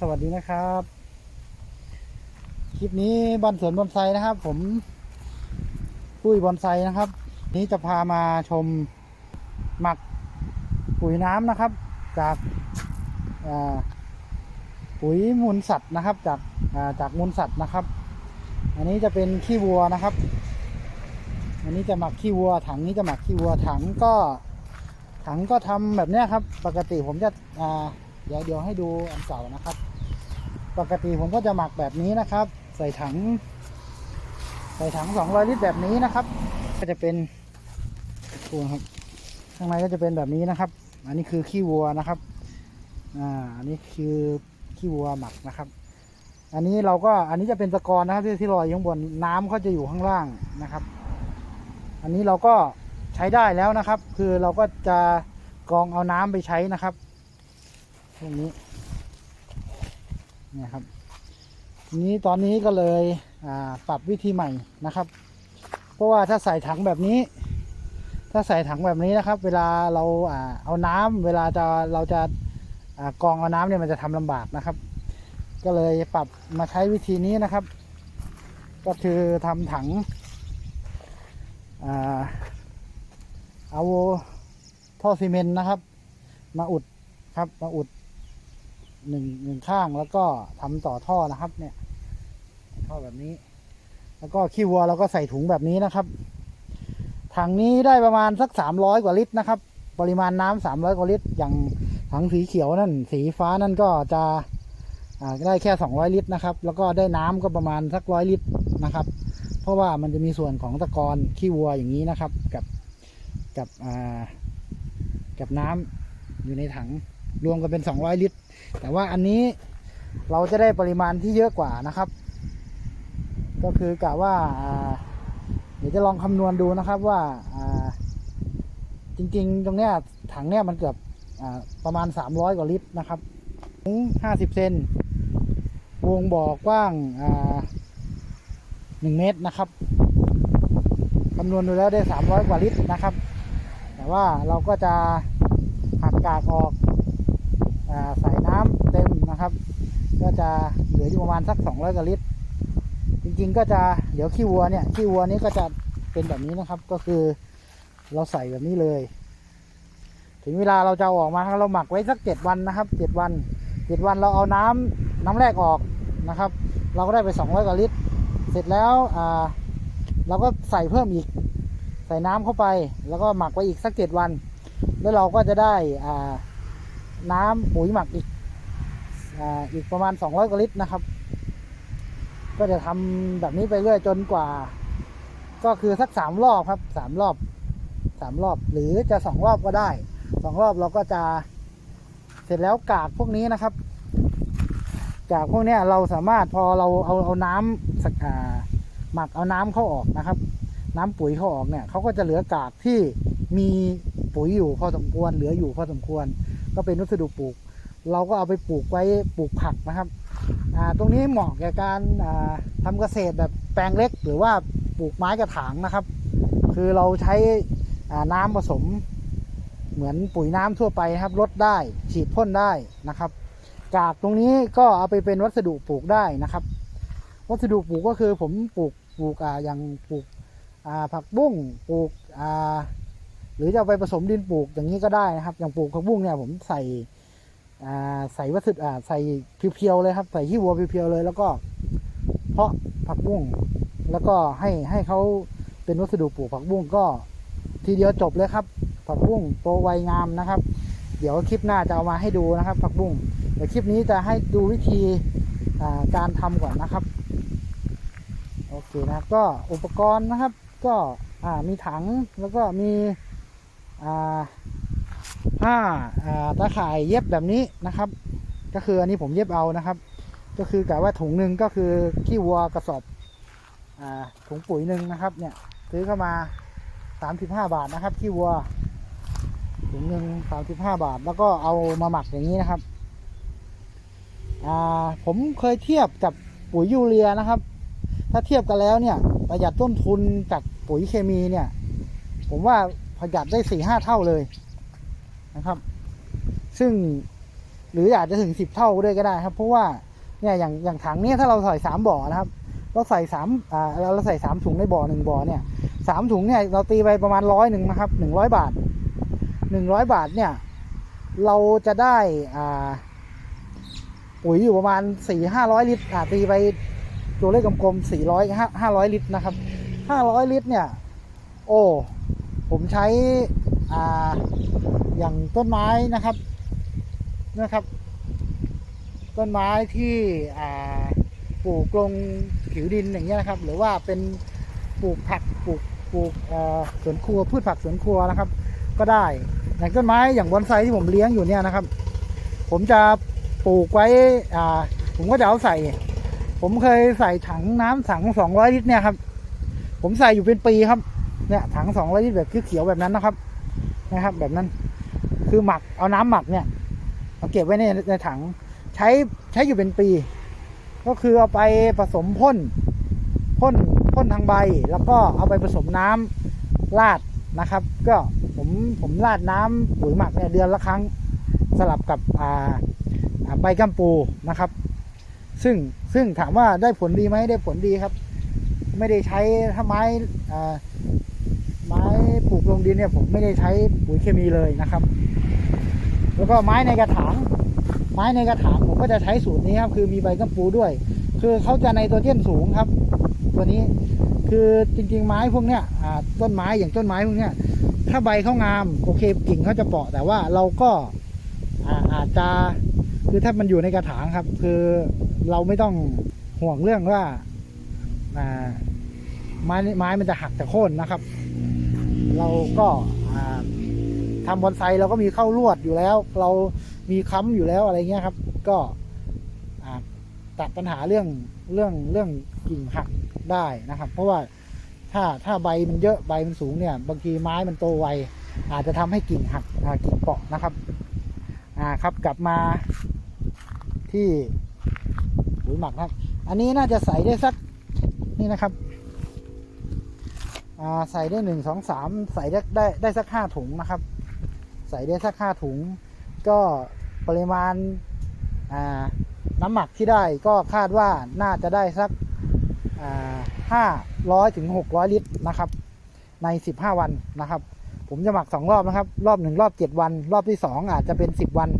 สวัสดีนะครับ คลิปนี้บ้านสวนบอนไซนะครับ ผมปุ้ยบอนไซนะครับ นี้จะพามาชมหมักปุ๋ยน้ำนะครับ จากาปุ๋ยมูลสัตว์นะครับ จากาจากมูลสัตว์นะครับ อันนี้จะเป็นขี้วัวนะครับ อันนี้จะหมักขี้วัว ถังนี้จะหมักขี้วัวถังก็ ถังก็ทำแบบนี้ครับ ปกติผมจะอ่าเดี๋ยวเดี๋ยวให้ดูอันเก่านะครับ ปกติผมก็จะหมักแบบนี้นะครับ ใส่ถัง ใส่ถัง 200 ลิตรแบบนี้นะครับ ก็จะเป็นตัวครับ ข้างในก็จะเป็นแบบนี้นะครับ อันนี้คือขี้วัวนะครับ อ่า อันนี้คือขี้วัวหมักนะครับ อันนี้เราก็ อันนี้จะเป็นตะกอนนะครับที่ที่ลอยอยู่ข้างบน น้ำก็จะอยู่ข้างล่างนะครับ อันนี้เราก็ใช้ได้แล้วนะครับ คือเราก็จะกรองเอาน้ำไปใช้นะครับตรงนี้ นี่ครับทีนี้ตอนนี้ก็เลยปรับวิธีใหม่นะครับ เพราะว่าถ้าใส่ถังแบบนี้ ถ้าใส่ถังแบบนี้นะครับ เวลาเราเอาน้ำเวลาจะเราจะกองเอาน้ำเนี่ยมันจะทำลำบากนะครับ ก็เลยปรับมาใช้วิธีนี้นะครับ ก็คือทำถังเอาท่อซีเมนต์นะครับ มาอุดครับมาอุด หนึ่งหนึ่งข้างแล้วก็ทำต่อท่อนะครับ เนี่ยท่อแบบนี้ แล้วก็ขี้วัวเราก็ใส่ถุงแบบนี้นะครับถังนี้ได้ประมาณสักสามร้อยกว่าลิตรนะครับ ปริมาณน้ำสามร้อยกว่าลิตร อย่างถังสีเขียวนั่น สีฟ้านั่นก็จะได้แค่สองร้อยลิตรนะครับ แล้วก็ได้น้ำก็ประมาณสักร้อยลิตรนะครับ เพราะว่ามันจะมีส่วนของตะกอนขี้วัวอย่างนี้นะครับ กับกับกับน้ำอยู่ในถัง รวมกันเป็น 200 ลิตร แต่ว่าอันนี้เราจะได้ปริมาณที่เยอะกว่านะครับ ก็คือกะว่าเดี๋ยวจะลองคำนวณดูนะครับว่าจริงๆ ตรงเนี้ยถังเนี้ยมันเกือบอประมาณ 300 กว่าลิตรนะครับถึง50 เซนวงบ่อกว้างหนึ่งเมตรนะครับคำนวณดูแล้วได้สามร้อยกว่าลิตรนะครับ แต่ว่าเราก็จะหักกากออก ใส่น้ำเต็มนะครับ ก็จะเหลืออยู่ประมาณสักสองร้อยกว่าลิตร จริงๆก็จะเดี๋ยวขี้วัวเนี่ยขี้วัวนี้ก็จะเป็นแบบนี้นะครับ ก็คือเราใส่แบบนี้เลย ถึงเวลาเราจะออกมาเราหมักไว้สักเจ็ดวันนะครับเจ็ดวันเจ็ดวันเราเอาน้ำน้ำแรกออกนะครับ เราก็ได้ไปสองร้อยกว่าลิตร เสร็จแล้วอ่าเราก็ใส่เพิ่มอีก ใส่น้ำเข้าไป แล้วก็หมักไว้อีกสักเจ็ดวัน แล้วเราก็จะได้อ่า น้ำปุ๋ยหมักอีกอีกประมาณ 200กว่าลิตรนะครับ ก็จะทำแบบนี้ไปเรื่อยจนกว่า ก็คือสักสามรอบครับสามรอบสามรอบ หรือจะสองรอบก็ได้สองรอบเราก็จะเสร็จแล้วกากพวกนี้นะครับจากพวกนี้เราสามารถพอเราเอาเอาน้ำสักาหมักเอาน้ำเข้าออกนะครับ น้ำปุ๋ยเข้าออกเนี่ยเขาก็จะเหลือกากที่มีปุ๋ยอยู่พอสมควร เหลืออยู่พอสมควร ก็เป็นวัสดุปลูก เราก็เอาไปปลูกไว้ปลูกผักนะครับตรงนี้เหมาะแก่การอ่าทำเกษตรแบบแปลงเล็ก หรือว่าปลูกไม้กระถางนะครับ คือเราใช้น้ำผสมเหมือนปุ๋ยน้ำทั่วไปครับลดได้ฉีดพ่นได้นะครับ กากตรงนี้ก็เอาไปเป็นวัสดุปลูกได้นะครับ วัสดุปลูกก็คือผมปลูกปลูกออย่างปลูกผักบุ้งปลูก หรือจะไปผสมดินปลูกอย่างนี้ก็ได้นะครับ อย่างปลูกผักบุ้งเนี่ยผมใส่ใส่วัสดุใส่เพียวๆเลยครับ ใส่ขี้วัวเพียวๆเลย แล้วก็เพาะผักบุ้งแล้วก็ให้ให้เขาเป็นวัสดุปลูกผักบุ้งก็ทีเดียวจบเลยครับ ผักบุ้งโตไวงามนะครับ เดี๋ยวคลิปหน้าจะเอามาให้ดูนะครับ ผักบุ้งเดี๋ยวคลิปนี้จะให้ดูวิธีการทำก่อนนะครับโอเคนะครับก็อุปกรณ์นะครับ ก็มีถังแล้วก็มี ผ้าอ่าตะข่ายเย็บแบบนี้นะครับ ก็คืออันนี้ผมเย็บเอานะครับ ก็คือกะว่าถุงหนึ่งก็คือขี้วัวกระสอบอถุงปุ๋ยหนึ่งนะครับเนี่ยซื้อเข้ามา 35 บาทนะครับขี้วัวถุงหนึ่ง35 บาท แล้วก็เอามาหมักอย่างนี้นะครับผมเคยเทียบกับปุ๋ยยูเรียนะครับ ถ้าเทียบกันแล้วเนี่ยประหยัดต้นทุนจากปุ๋ยเคมีเนี่ย ผมว่า ประหยัดได้สี่ห้าเท่าเลยนะครับ ซึ่งหรืออาจจะถึงสิบเท่าด้วยก็ได้ครับ เพราะว่าเนี่ยอย่างอย่างถังเนี้ยถ้าเราใส่สามบ่อนะครับ เราใส่สามอ่าเราเราใส่สามถุงในบ่อหนึ่งบ่อเนี่ยสามถุงเนี่ยเราตีไปประมาณร้อยหนึ่งนะครับหนึ่งร้อยบาทหนึ่งร้อยบาทเนี่ย เราจะได้อ่าปุ๋ยอยู่ประมาณสี่ห้าร้อยลิตรอ่าตีไปตัวเลขกลมๆสี่ร้อยห้าห้าร้อยลิตรนะครับห้าร้อยลิตรเนี่ย โอ้ ผมใช้อ่าอย่างต้นไม้นะครับนะครับ ต้นไม้ที่อ่าปลูกลงผิวดินอย่างเงี้ยนะครับ หรือว่าเป็นปลูกผักปลูกปลูกสวนครัวพืชผักสวนครัวนะครับ ก็ได้อย่างต้นไม้อย่างบอนไซที่ผมเลี้ยงอยู่เนี่ยนะครับ ผมจะปลูกไว้อ่าผมก็จะเอาใส่ ผมเคยใส่ถังน้ำถังสองร้อยลิตรเนี่ยครับ ผมใส่อยู่เป็นปีครับ เนี่ยถังสองร้อยลิตรแบบเขียวๆแบบนั้นนะครับ นะครับ แบบนั้น คือหมักเอาน้ำหมักเนี่ยเอาเก็บไว้ในในถังใช้ใช้อยู่เป็นปี ก็คือเอาไปผสมพ่นพ่นพ่นทางใบ แล้วก็เอาไปผสมน้ำราดนะครับ ก็ผมผมราดน้ำปุ๋ยหมักเนี่ยเดือนละครั้งสลับกับอ่าใบกัมปูนะครับ ซึ่งซึ่งถามว่าได้ผลดีไหมได้ผลดีครับ ไม่ได้ใช้ถ้าไม้อ่า ปลูกลงดินเนี่ยผมไม่ได้ใช้ปุ๋ยเคมีเลยนะครับ แล้วก็ไม้ในกระถาง ไม้ในกระถางผมก็จะใช้สูตรนี้ครับคือมีใบกัมปูด้วย คือเขาจะไนโตรเจนสูงครับ ตัวนี้คือจริง ๆ ไม้พวกเนี้ยต้นไม้อย่างต้นไม้พวกเนี้ยถ้าใบเขางามโอเคกิ่งเขาจะเปราะแต่ว่าเราก็อาอาจจะคือถ้ามันอยู่ในกระถางครับ คือเราไม่ต้องห่วงเรื่องว่าไม้ไม้มันจะหักจะโค่นนะครับ เราก็อ่าทำบอนไซเราก็มีเข้าลวดอยู่แล้ว เรามีค้ำอยู่แล้วอะไรเงี้ยครับ ก็ตัดปัญหาเรื่องเรื่องเรื่องกิ่งหักได้นะครับ เพราะว่าถ้าถ้าใบมันเยอะใบมันสูงเนี่ย บางทีไม้มันโตไวอาจจะทำให้กิ่งหักกิ่งเปราะนะครับอ่าครับกลับมาที่ปุ๋ยหมักนะครับ อันนี้น่าจะใส่ได้สักนี่นะครับ ใส่ได้หนึ่งสองสามใส่ได้ได้ได้สักห้าถุงนะครับ ใส่ได้สักห้าถุง ก็ปริมาณาน้ำหมักที่ได้ก็คาดว่าน่าจะได้สักห้าร้อยถึงหกร้อยลิตรนะครับ ในสิบห้าวันนะครับ ผมจะหมักสองรอบนะครับ รอบหนึ่งรอบเจ็ดวัน รอบที่สองอาจจะเป็นสิบวัน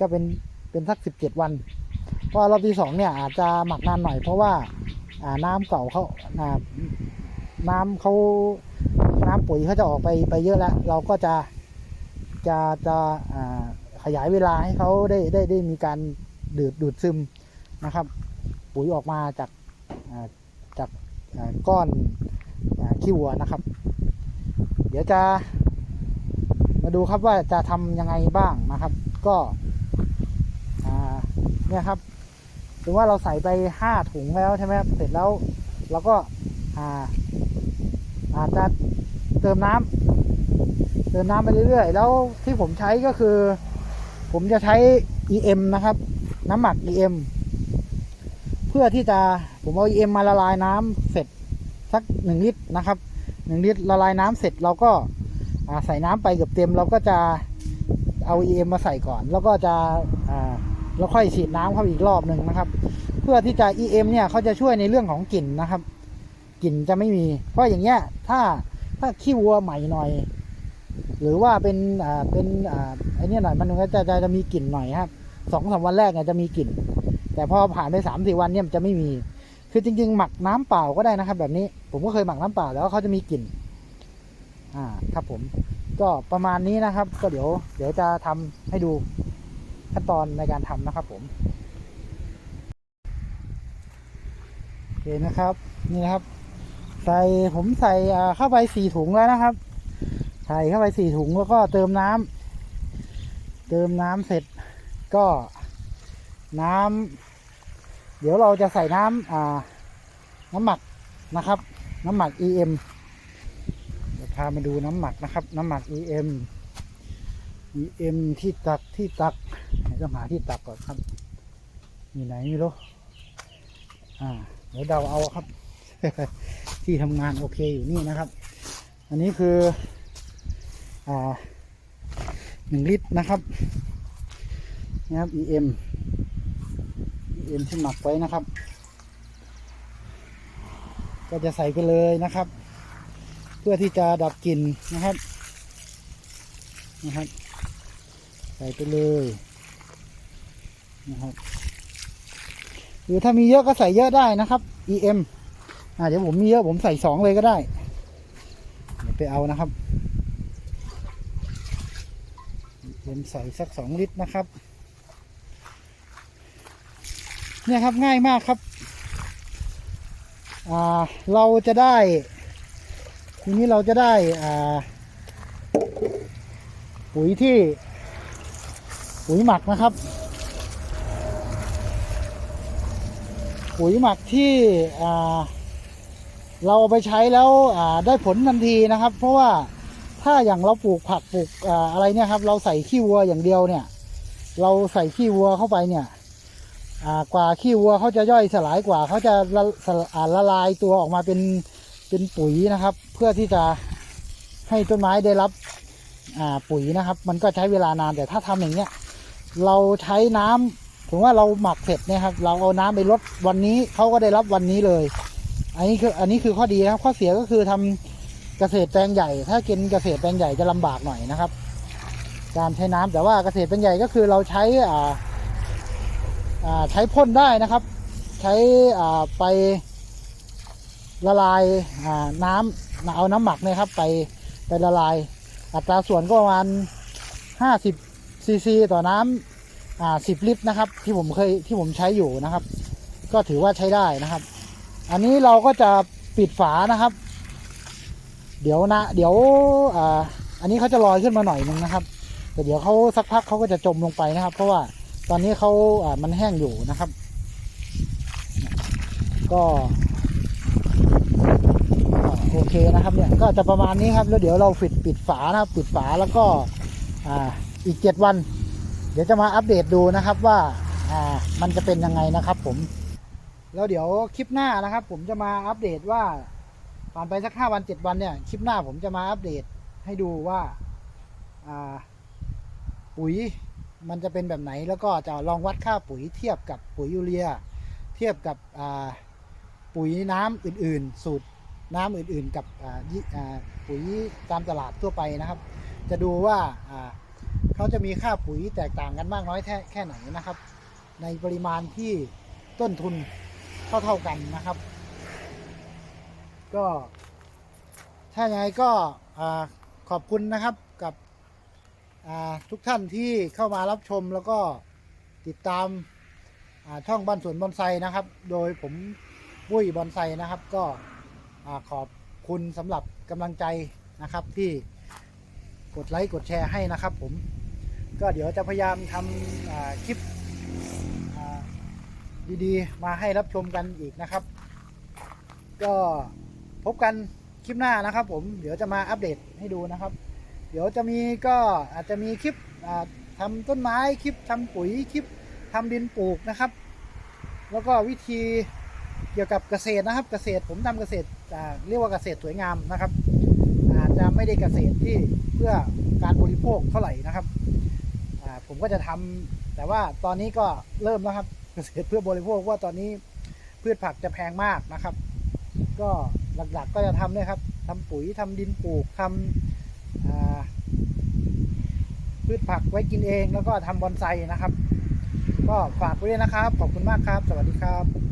ก็เป็นเป็นสักสิบเจ็ดวันเพราะรอบที่สองเนี่ยอาจจะหมักนานหน่อยเพราะว่าน้ำเก่าเขา น้ำเขาน้ำปุ๋ยเขาจะออกไปไปเยอะแล้ว เราก็จะจะจะขยายเวลาให้เขาได้ได้ได้มีการดูดดูดซึมนะครับ ปุ๋ยออกมาจากจากก้อนขี้วัวนะครับ เดี๋ยวจะมาดูครับว่าจะทำยังไงบ้างนะครับ ก็เนี่ยครับถึงว่าเราใส่ไปห้าถุงแล้วใช่ไหมครับเสร็จแล้วเราก็อ่า อาจจะเติมน้ำเติมน้ำไปเรื่อยๆ แล้วที่ผมใช้ก็คือ ผมจะใช้ EM นะครับ น้ำหมัก EM เพื่อที่จะผมเอา EM มาละลายน้ำเสร็จสักหนึ่งลิตรนะครับหนึ่งลิตรละลายน้ำเสร็จเราก็าใส่น้ำไปเกือบเต็ม เราก็จะเอา EM มาใส่ก่อน แล้วก็จะอ่าแล้วค่อยฉีดน้ำเข้าอีกรอบหนึ่งนะครับ เพื่อที่จะ EM เนี่ยเขาจะช่วยในเรื่องของกลิ่นนะครับ กลิ่นจะไม่มี เพราะอย่างเงี้ยถ้าถ้าขี้วัวใหม่หน่อย หรือว่าเป็นอ่าเป็นอ่าไอเนี่ยหน่อยมันก็จะจะจะมีกลิ่นหน่อยครับสองสามวันแรกเนี่ยจะมีกลิ่น แต่พอผ่านไปสามสี่วันเนี่ยมันจะไม่มี คือจริง ๆ หมักน้ำเปล่าก็ได้นะครับ แบบนี้ผมก็เคยหมักน้ำเปล่าแล้วเขาจะมีกลิ่นอ่าครับผมก็ประมาณนี้นะครับ ก็เดี๋ยว เดี๋ยวจะทำให้ดูขั้นตอนในการทำนะครับ ผมโอเคนะครับ นี่นะครับ ใส่ผมใส่เข้าไปสี่ถุงแล้วนะครับ ใส่เข้าไปสี่ถุงแล้วก็เติมน้ำเติมน้ำเสร็จก็น้ำเดี๋ยวเราจะใส่น้ำอ่าน้ำหมักนะครับ น้ำหมัก EM เดี๋ยวพามาดูน้ำหมักนะครับ น้ำหมัก EM EM ที่ตักที่ตักไหนต้องหาที่ตักก่อนครับมีไหนไม่รู้อ่าเดี๋ยวเดาเอาครับ ที่ทำงานโอเคอยู่นี่นะครับ อันนี้คืออ่าหนึ่งลิตรนะครับนี่ครับ EM EM ที่หมักไว้นะครับ ก็จะใส่ไปเลยนะครับ เพื่อที่จะดับกลิ่นนะครับนะครับ ใส่ไปเลยนะครับหรือถ้ามีเยอะก็ใส่เยอะได้นะครับ EM อ่าเดี๋ยวผมมีเยอะผมใส่สองเลยก็ได้เดี๋ยวไปเอานะครับ EM ใส่สักสองลิตรนะครับ เนี่ยครับง่ายมากครับ อ่าเราจะได้ ทีนี้เราจะได้อ่าปุ๋ยที่ ปุ๋ยหมักนะครับ ปุ๋ยหมักที่อ่า เราเอาไปใช้แล้วได้ผลทันทีนะครับ เพราะว่าถ้าอย่างเราปลูกผักปลูกอะไรเนี่ยครับ เราใส่ขี้วัวอย่างเดียวเนี่ย เราใส่ขี้วัวเข้าไปเนี่ยกว่าขี้วัวเขาจะย่อยสลายกว่าเขาจะละละลายตัวออกมาเป็นเป็นปุ๋ยนะครับ เพื่อที่จะให้ต้นไม้ได้รับปุ๋ยนะครับ มันก็ใช้เวลานานแต่ถ้าทำอย่างเงี้ยเราใช้น้ำผมว่าเราหมักเสร็จเนี่ยครับ เราเอาน้ำไปลดวันนี้เขาก็ได้รับวันนี้เลย อันนี้คืออันนี้คือข้อดีนะครับ ข้อเสียก็คือทำเกษตรแปลงใหญ่ ถ้ากินเกษตรแปลงใหญ่จะลำบากหน่อยนะครับ การใช้น้ำแต่ว่าเกษตรแปลงใหญ่ก็คือเราใช้อ่าอ่าใช้พ่นได้นะครับ ใช้อ่าไปละลายอ่าน้ำเอาน้ำหมักนี่ยครับ ไปไปละลาย อัตราส่วนก็ประมาณ50ซีซีต่อน้ำอ่า10ลิตรนะครับ ที่ผมเคยที่ผมใช้อยู่นะครับ ก็ถือว่าใช้ได้นะครับ อันนี้เราก็จะปิดฝานะครับ เดี๋ยวนะ เดี๋ยวอ่าอันนี้เขาจะลอยขึ้นมาหน่อยนึงนะครับ แต่เดี๋ยวเขาสักพักเขาก็จะจมลงไปนะครับ เพราะว่าตอนนี้เขาอ่ามันแห้งอยู่นะครับ ก็โอเคนะครับเนี่ยก็จะประมาณนี้ครับ แล้วเดี๋ยวเราปิดปิดฝานะครับ ปิดฝาแล้วก็อ่าอีกเจ็ดวัน เดี๋ยวจะมาอัปเดตดูนะครับว่าอ่ามันจะเป็นยังไงนะครับผม แล้วเดี๋ยวคลิปหน้านะครับ ผมจะมาอัปเดตว่าผ่านไปสักห้าวันเจ็ดวันเนี่ยคลิปหน้าผมจะมาอัปเดตให้ดูว่าปุ๋ยมันจะเป็นแบบไหนแล้วก็จะลองวัดค่าปุ๋ยเทียบกับปุ๋ยยูเรีย เทียบกับปุ๋ยน้ำอื่นๆ สูตรน้ำอื่นๆ กับปุ๋ยตามตลาดทั่วไปนะครับ จะดูว่าอ่าเขาจะมีค่าปุ๋ยแตกต่างกันมากน้อยแค่แค่ไหนนะครับ ในปริมาณที่ต้นทุน เท่าเท่าๆกันนะครับ ก็ ถ้าอย่างไรก็ขอบคุณนะครับกับทุกท่านที่เข้ามารับชมแล้วก็ติดตามาช่องบ้านสวนบอนไซนะครับ โดยผมบุ้ยบอนไซนะครับ ก็ขอบคุณสำหรับกำลังใจนะครับที่กดไลค์กดแชร์ให้นะครับผมก็เดี๋ยวจะพยายามทำคลิป ดีๆ มาให้รับชมกันอีกนะครับ ก็พบกันคลิปหน้านะครับ ผมเดี๋ยวจะมาอัปเดตให้ดูนะครับ เดี๋ยวจะมีก็อาจจะมีคลิปอ่าทำต้นไม้คลิปทำปุ๋ยคลิปทำดินปลูกนะครับ แล้วก็วิธีเกี่ยวกับเกษตรนะครับ เกษตรผมทำเกษตรเรียกว่าเกษตรสวยงามนะครับ อาจจะไม่ได้เกษตรที่เพื่อการบริโภคเท่าไหร่นะครับผมก็จะทำแต่ว่าตอนนี้ก็เริ่มแล้วครับ ษตรเพื่อบริโภคว่าตอนนี้พืชผักจะแพงมากนะครับ ก็หลักๆก็จะทำเนี่ยครับทำปุ๋ยทำดินปลูกทำพืชผักไว้กินเอง แล้วก็ทำบอนไซนะครับ ก็ฝากไว้ด้วยนะครับ ขอบคุณมากครับ สวัสดีครับ